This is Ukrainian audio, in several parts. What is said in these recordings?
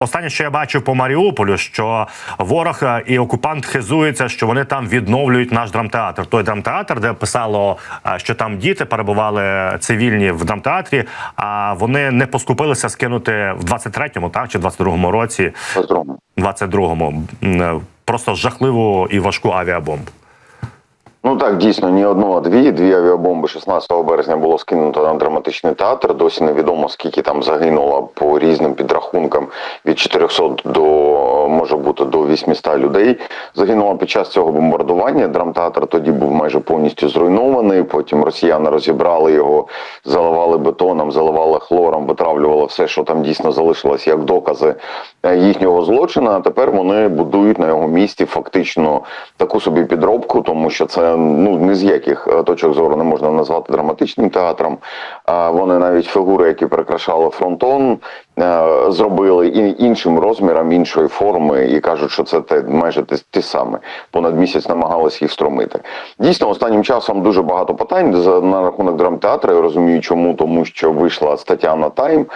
Останнє, що я бачив по Маріуполю, що ворог е, і окупант хизується, що вони там відновлюють наш драмтеатр. Той драмтеатр, де писало, е, що там діти перебували цивільні в драмтеатрі, а вони не поскупилися скинути в 23-му, так чи 22-му році, По-другому. 22-му, е, просто жахливу і важку авіабомбу. Ну так, дійсно, ні одну, а дві. Дві авіабомби 16 березня було скинуто на драматичний театр. Досі невідомо, скільки там загинуло по різним підрахункам від 400 до може бути до 800 людей. Загинуло під час цього бомбардування. Драмтеатр тоді був майже повністю зруйнований. Потім росіяни розібрали його, заливали бетоном, заливали хлором, витравлювали все, що там дійсно залишилось, як докази е, їхнього злочину. А тепер вони будують на його місці фактично таку собі підробку, тому що це ну не з яких е, точок зору не можна назвати драматичним театром. Вони навіть фігури, які прикрашали фронтон, е, зробили іншим розміром, іншої форми, і кажуть, що це те майже те, те саме. Понад місяць намагалися їх стромити. Дійсно, останнім часом дуже багато питань на рахунок драмтеатру. Я розумію, чому тому, що вийшла стаття на Тайм,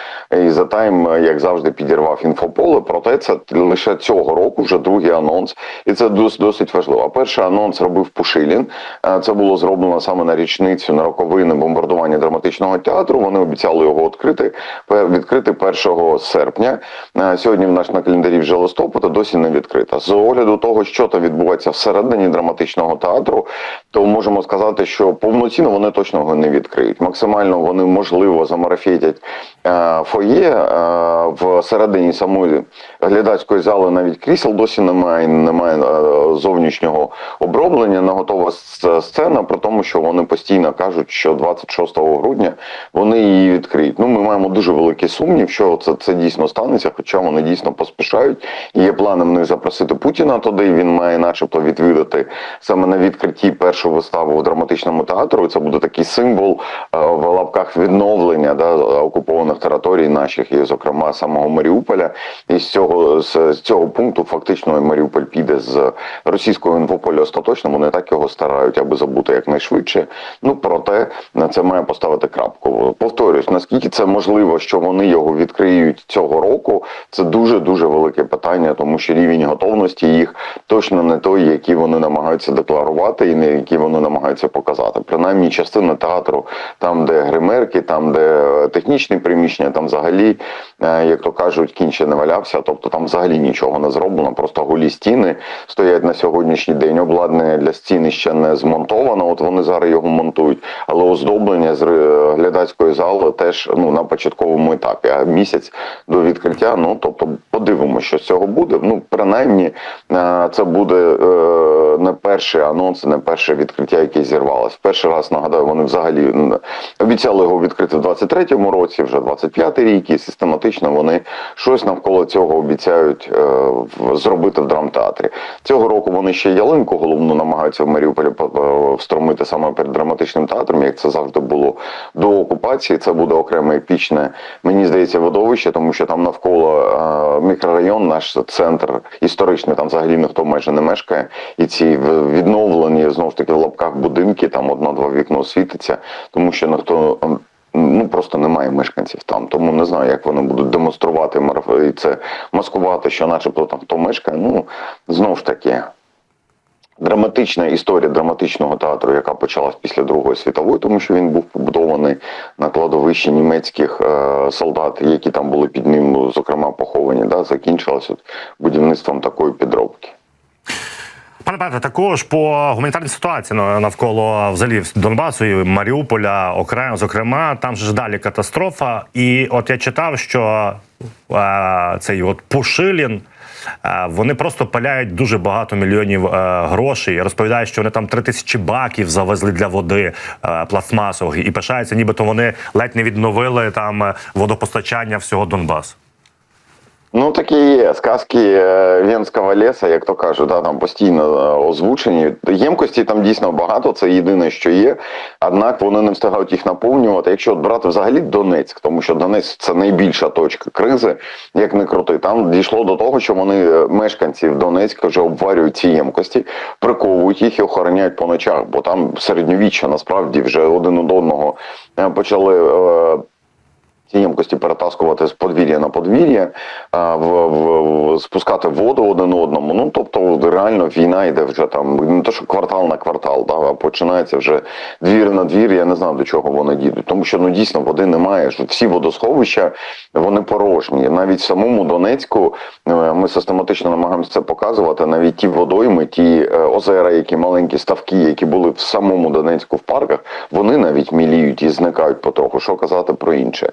і за Тайм, е, як завжди, підірвав інфополе. Проте це лише цього року, вже другий анонс, і це досить важливо. Перший анонс робив Пушилін. Е, Це було зроблено саме на річницю на роковини бомбардування драматичного театру. Вони обіцяли його відкрити відкрити 1 серпня. Е, Сьогодні в нас на календарі вже листопад, а досі не відкрита. З огляду того, що там відбувається всередині драматичного театру, то можемо сказати, що повноцінно вони точно його не відкриють. Максимально вони можливо замарафетять е, фоє е, всередині самої глядацької зали. Навіть крісел досі немає, немає зовнішнього оброблення. Не готова сцена, при тому, що вони постійно кажуть, що 26 грудня вони її відкриють. Ну, ми маємо дуже великий сумнів, що це, це дійсно станеться, хоча вони дійсно поспішають. Є плани в них запросити Путіна туди. Він має, начебто, відвідати саме на відкритті першу виставу в драматичному театру. Це буде такий символ е, в лапках відновлення да, окупованих територій наших, і, зокрема, самого Маріуполя. І з цього з цього пункту фактично Маріуполь піде з російського інфополя остаточно. Вони так його старають, аби забути якнайшвидше. Ну проте на це має поставити крапку. Повторюсь, наскільки це можливо, що вони його відкриють цього року, це дуже дуже велике питання, тому що рівень готовності їх точно не той, який вони намагаються декларувати, і не який вони намагаються показати. Принаймні, частина театру, там, де гримерки, там, де технічні приміщення, там взагалі, е, як то кажуть, кінь ще не валявся. Тобто там взагалі нічого не зроблено, просто голі стіни стоять на сьогоднішній день. Обладнання для стіни ще не змонтовано. От вони зараз його монтують, але оздоблення з глядацької зали теж ну на початковому етапі. А місяць до відкриття. Ну тобто, подивимося, що з цього буде. Ну принаймні, е, це буде е, не перший анонс, не перше відкриття, яке зірвалось. Перший раз нагадаю, вони взагалі обіцяли його відкрити в 23-му році, вже 25-й рік, і систематично вони щось навколо цього обіцяють е, зробити в драмтеатрі. Цього року вони ще ялинку головну намагаються в Маріуполі е, встромити саме перед драматичним театром, як це завжди було до окупації. Це буде окреме епічне, мені здається, видовище, тому що там навколо е, мікрорайон, наш центр історичний, там взагалі ніхто майже не мешкає. І ці відновлені знову ж таки в лапках будинки, там одно-два вікна освітиться, тому що ніхто. Ну просто немає мешканців там, тому не знаю, як вони будуть демонструвати і це маскувати, що, начебто, там хто мешкає. Ну знову ж таки, драматична історія драматичного театру, яка почалась після Другої світової, тому що він був побудований на кладовищі німецьких е, солдат, які там були під ним, зокрема, поховані, да, закінчилась будівництвом такої підробки. Пане Петре, також по гуманітарній ситуації на- навколо взагалі Донбасу і Маріуполя, окремо, зокрема, там ж далі катастрофа. І от я читав, що е, цей от Пушилін. е, Вони просто паляють дуже багато мільйонів е, грошей. Розповідають, що вони там три тисячі баків завезли для води е, пластмасових і пишаються, нібито вони ледь не відновили там е, водопостачання всього Донбасу. Ну такі є сказки е, Венського леса, як то кажуть, да, там постійно е, озвучені. Ємкості там дійсно багато, це єдине, що є. Однак вони не встигають їх наповнювати. Якщо от брати взагалі Донецьк, тому що Донецьк це найбільша точка кризи, як не крути. Там дійшло до того, що вони е, мешканців Донецька вже обварюють ці ємкості, приковують їх і охороняють по ночах, бо там середньовіччя насправді вже один од одного е, почали. Ці ємкості перетаскувати з подвір'я на подвір'я, в, в, в спускати воду один одному. Ну тобто реально війна йде вже там не то, що квартал на квартал, да, а починається вже двір на двір. Я не знаю до чого вони дійдуть, тому що ну дійсно води немає. Всі водосховища вони порожні. Навіть в самому Донецьку е, ми систематично намагаємося це показувати. Навіть ті водойми, ті е, озера, які маленькі ставки, які були в самому Донецьку в парках, вони навіть міліють і зникають потроху. Що казати про інше?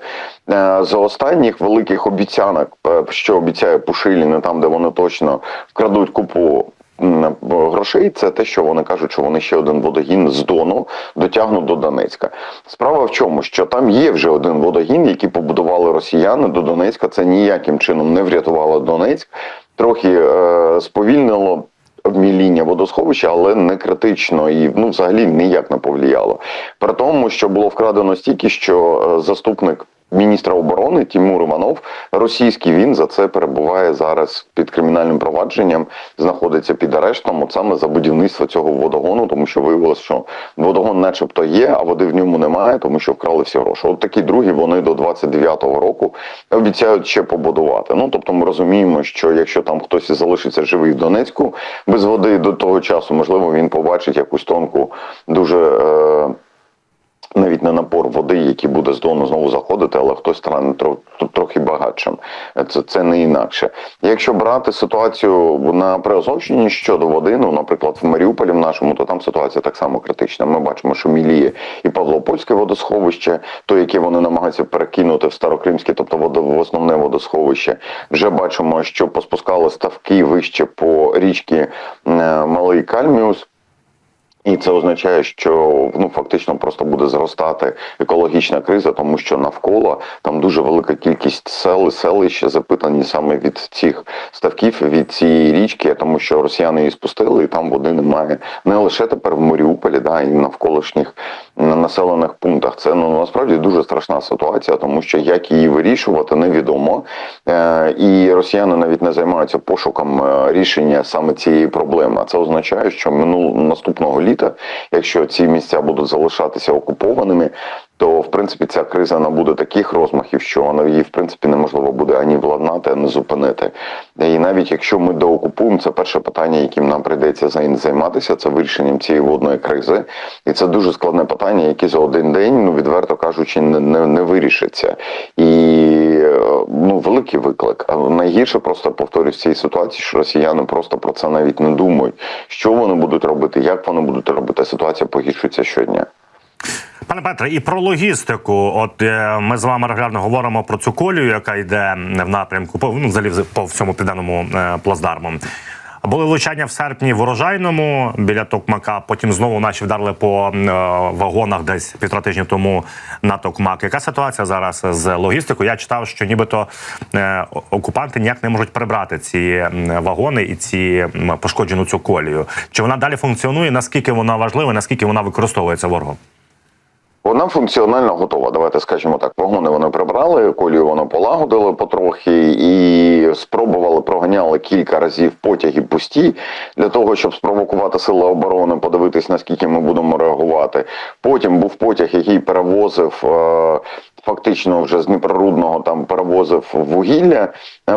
Е, З останніх великих обіцянок, е, що обіцяє Пушилін, там де вони точно вкрадуть купу. Грошей це те, що вони кажуть, що вони ще один водогін з Дону дотягнуть до Донецька. Справа в чому, що там є вже один водогін, який побудували росіяни до Донецька. Це ніяким чином не врятувало Донецьк, трохи е, сповільнило обміління водосховища, але не критично і ну взагалі ніяк не повлияло. При тому, що було вкрадено стільки, що е, заступник. Міністра оборони Тимур Іванов, російський він за це перебуває зараз під кримінальним провадженням, знаходиться під арештом, от саме за будівництво цього водогону, тому що виявилося, що водогон, начебто, є, а води в ньому немає, тому що вкрали всі гроші. От такі другі вони до 29-го року обіцяють ще побудувати. Ну тобто, ми розуміємо, що якщо там хтось залишиться живий в Донецьку без води до того часу, можливо, він побачить якусь тонку, дуже. Е- навіть не напор води, який буде з дону знову заходити, але хтось стане тро- тро- трохи багатшим. Це, це не інакше. Якщо брати ситуацію на Приазовщині щодо води, ну, наприклад, в Маріуполі в нашому, то там ситуація так само критична. Ми бачимо, що Міліє і Павлопольське водосховище, то яке вони намагаються перекинути в Старокримське, тобто в основне водосховище, вже бачимо, що поспускали ставки вище по річці е, Малий Кальміус. І це означає, що ну фактично просто буде зростати екологічна криза, тому що навколо там дуже велика кількість сел і селищ запитані саме від цих ставків, від цієї річки, тому що росіяни її спустили, і там води немає не лише тепер в Маріуполі, да і навколишніх населених пунктах. Це ну насправді дуже страшна ситуація, тому що як її вирішувати, невідомо. Е, і росіяни навіть не займаються пошуком е, рішення саме цієї проблеми. А це означає, що минул наступного літа, якщо ці місця будуть залишатися окупованими, то в принципі ця криза набуде таких розмахів, що її в принципі неможливо буде ані владнати, ані зупинити. І навіть якщо ми доокупуємо, це перше питання, яким нам прийдеться займатися, це вирішенням цієї водної кризи. І це дуже складне питання, яке за один день, ну відверто кажучи, не, не, не вирішиться. І е, ну великий виклик. А найгірше просто повторюсь в цій ситуації, що росіяни просто про це навіть не думають, що вони будуть робити, як вони будуть робити. Ситуація погіршується щодня. Пане Петре, і про логістику. От е, ми з вами регулярно говоримо про цю колію, яка йде в напрямку по ну, взагалі по всьому південному е, плацдарму. Були влучання в серпні в урожайному біля Токмака. Потім знову наші вдарили по е, вагонах десь півтора тижні тому на Токмак. Яка ситуація зараз з логістикою? Я читав, що нібито е, окупанти ніяк не можуть прибрати ці вагони і ці пошкоджену цю колію. Чи вона далі функціонує? Наскільки вона важлива? Наскільки вона використовується ворогом? Вона функціонально готова. Давайте скажемо так. Вагони вони прибрали, колію вони полагодили потрохи і спробували проганяли кілька разів потяги пусті для того, щоб спровокувати сили оборони, подивитись наскільки ми будемо реагувати. Потім був потяг, який перевозив. е, Фактично вже з Дніпрорудного там перевозив вугілля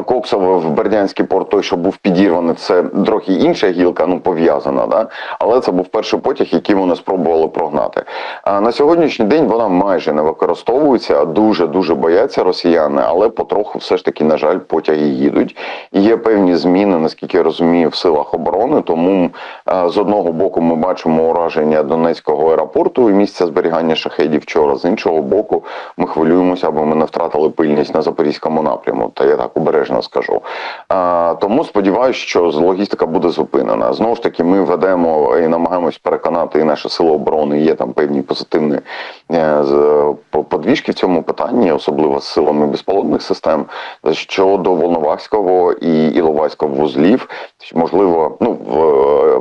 коксове в Бердянський порт, той, що був підірваний, це трохи інша гілка, ну пов'язана, да? але це був перший потяг, який вони спробували прогнати. А на сьогоднішній день вона майже не використовується, дуже дуже бояться росіяни, але потроху все ж таки, на жаль, потяги їдуть. І є певні зміни, наскільки я розумію, в силах оборони. Тому е, з одного боку ми бачимо ураження Донецького аеропорту і місця зберігання шахедів вчора. З іншого боку, ми хвилюємося, аби ми не втратили пильність на запорізькому напряму. Та я так обережно скажу. А, тому сподіваюся, що логістика буде зупинена. Знову ж таки, ми ведемо і намагаємось переконати і наше сили оборони. Є там певні позитивні подвіжки в цьому питанні, особливо з силами безполотних систем. Щодо Волновахського і Іловайського вузлів, можливо, ну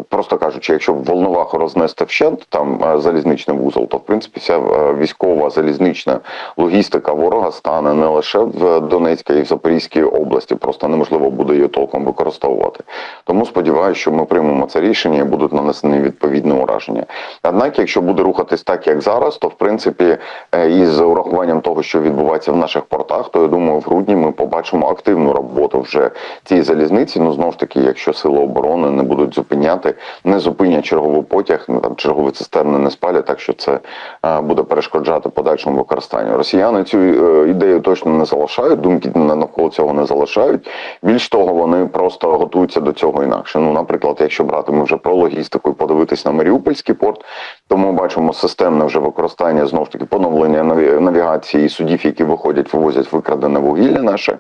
просто кажучи, якщо Волноваху рознести вщент, там е, залізничний вузол, то в принципі вся е, військова залізнична логістика ворога стане не лише в Донецькій і в Запорізькій області, просто неможливо буде її толком використовувати. Тому сподіваюся, що ми приймемо це рішення і будуть нанесені відповідні ураження. Однак, якщо буде рухатись так, як зараз, то в принципі. Принципі, е, із урахуванням того, що відбувається в наших портах, то я думаю, в грудні ми побачимо активну роботу вже цієї залізниці. Ну знову ж таки, якщо сили оборони не будуть зупиняти, не зупинять черговий потяг, ну там чергові цистерни не спалять, так що це е, буде перешкоджати подальшому використанню. Росіяни цю е, ідею точно не залишають, думки навколо цього не залишають. Більш того, вони просто готуються до цього інакше. Ну, наприклад, якщо брати ми вже про логістику і подивитись на Маріупольський порт, то ми бачимо системне вже використання знову ж таки поновлення наві- навігації судів, які виходять, вивозять викрадене вугілля наше.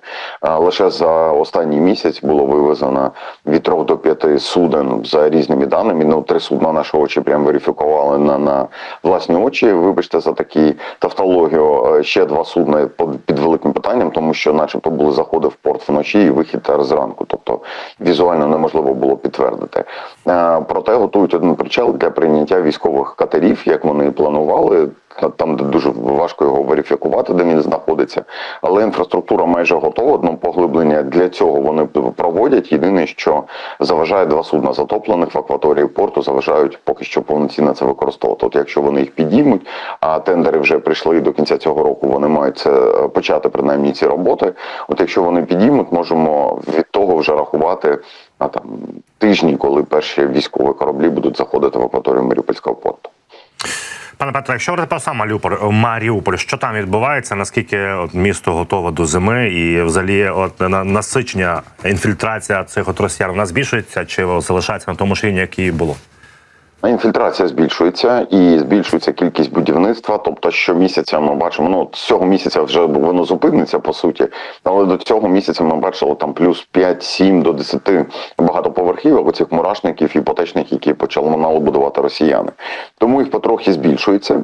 Лише за останній місяць було вивезено від 3 до 5 суден за різними даними. Ну, три судна наші очі прям верифікували на, на власні очі. Вибачте за такі тавтологію. Ще два судна під великим питанням, тому що, начебто, були заходи в порт вночі і вихід зранку. Тобто візуально неможливо було підтвердити. Проте готують один причал для прийняття військових катерів, як вони планували. Там, де дуже важко його верифікувати, де він знаходиться, але інфраструктура майже готова. Одно поглиблення для цього вони проводять. Єдине, що заважає два судна затоплених в акваторії порту, заважають поки що повноцінно це використовувати. От якщо вони їх підіймуть, а тендери вже прийшли до кінця цього року, вони мають це е, почати принаймні ці роботи. От якщо вони підіймуть, можемо від того вже рахувати а там тижні, коли перші військові кораблі будуть заходити в акваторію Маріупольського порту. Пане Петре, якщо говорити про сам Маріуполь, Маріуполь, що там відбувається? Наскільки от місто готове до зими, і взагалі, от на- насичення, інфільтрація цих от росіян вона збільшується чи залишається на тому ж рівні, який і було? Інфільтрація збільшується і збільшується кількість будівництва. Тобто, щомісяця ми бачимо, ну цього місяця вже воно зупиниться по суті, але до цього місяця ми бачили там плюс 5-7 до 10 багатоповерхівок оцих мурашників іпотечних, які почали будувати росіяни. Тому їх потрохи збільшується.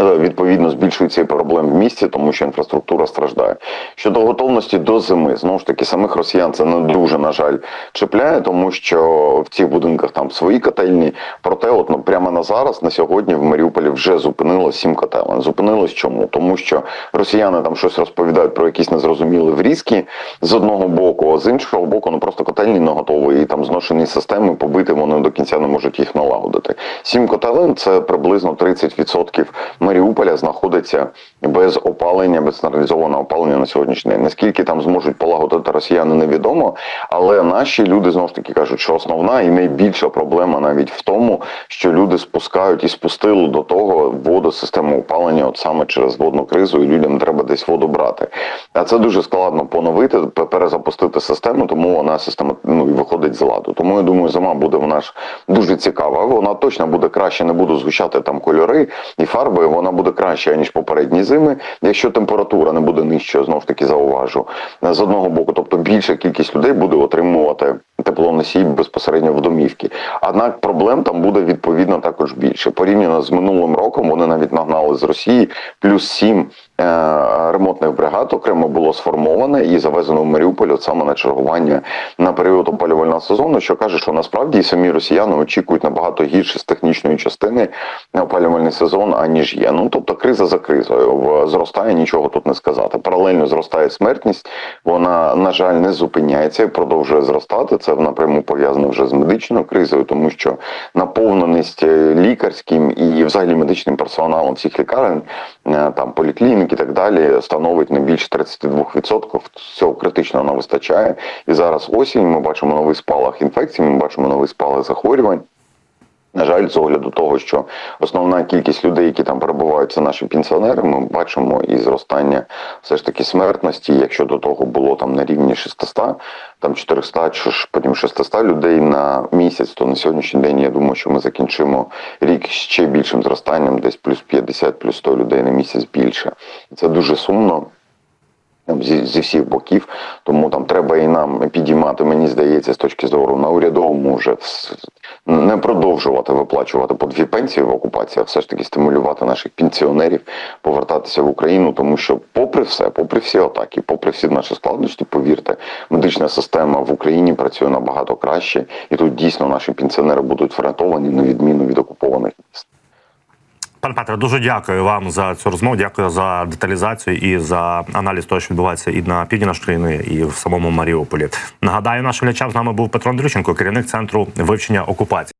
Е, Відповідно, збільшується і проблем в місті, тому що інфраструктура страждає. Щодо готовності до зими, знову ж таки, самих росіян це не дуже, на жаль, чіпляє, тому що в цих будинках там свої котельні. Проте, от ну, прямо на зараз, на сьогодні, в Маріуполі вже зупинило сім котелень. Зупинилось чому? Тому що росіяни там щось розповідають про якісь незрозумілі врізки з одного боку, а з іншого боку, ну просто котельні не готові, і там зношені системи побити, вони до кінця не можуть їх налагодити. Сім котелень це приблизно 30% Маріуполя знаходиться без опалення, без централізованого опалення на сьогоднішній день. Наскільки там зможуть полагодити росіяни, невідомо. Але наші люди знову ж таки кажуть, що основна і найбільша проблема навіть в тому, що люди спускають і спустили до того воду систему опалення, от саме через водну кризу, і людям треба десь воду брати. А це дуже складно поновити, перезапустити систему, тому вона система ну і виходить з ладу. Тому я думаю, зима буде вона ж дуже цікава. Вона точно буде краще, не буду згущати там кольори і фарби. Вона буде краще ніж попередні зими, якщо температура не буде нижчою, знову ж таки зауважу з одного боку. Тобто більша кількість людей буде отримувати теплоносій безпосередньо в домівки. Однак проблем там буде відповідно також більше. Порівняно з минулим роком вони навіть нагнали з Росії плюс сім е, ремонтних бригад окремо було сформоване і завезено в Маріуполь от саме на чергування на період опалювального сезону, що каже, що насправді і самі росіяни очікують набагато гірше з технічної частини опалювальний сезон, аніж є. Ну тобто криза за кризою зростає, нічого тут не сказати. Паралельно зростає смертність. Вона на жаль не зупиняється і продовжує зростати. Це напряму пов'язано вже з медичною кризою, тому що наповненість е, лікарським і взагалі медичним персоналом всіх лікарень, е, там поліклінік і так далі, становить не більше 32%. Цього критично не вистачає. І зараз осінь. Ми бачимо новий спалах інфекцій. Ми бачимо новий спалах захворювань. На жаль, з огляду того, що основна кількість людей, які там перебувають, це наші пенсіонери, ми бачимо і зростання все ж таки смертності. Якщо до того було там на рівні 600, там 400, чи ж потім 600 людей на місяць, то на сьогоднішній день я думаю, що ми закінчимо рік ще більшим зростанням, десь плюс 50, плюс 100 людей на місяць більше. Це дуже сумно зі, зі всіх боків, тому там треба і нам підіймати, мені здається, з точки зору на урядовому вже не продовжувати виплачувати по дві пенсії в окупації, а все ж таки стимулювати наших пенсіонерів повертатися в Україну, тому що, попри все, попри всі атаки, попри всі наші складності, повірте, медична система в Україні працює набагато краще, і тут дійсно наші пенсіонери будуть врятовані на відміну від окупованих міст. Пане Петре, дуже дякую вам за цю розмову. Дякую за деталізацію і за аналіз того, що відбувається і на півдні нашої країни, і в самому Маріуполі. Нагадаю, нашим глядачам з нами був Петро Андрющенко, керівник центру вивчення окупації.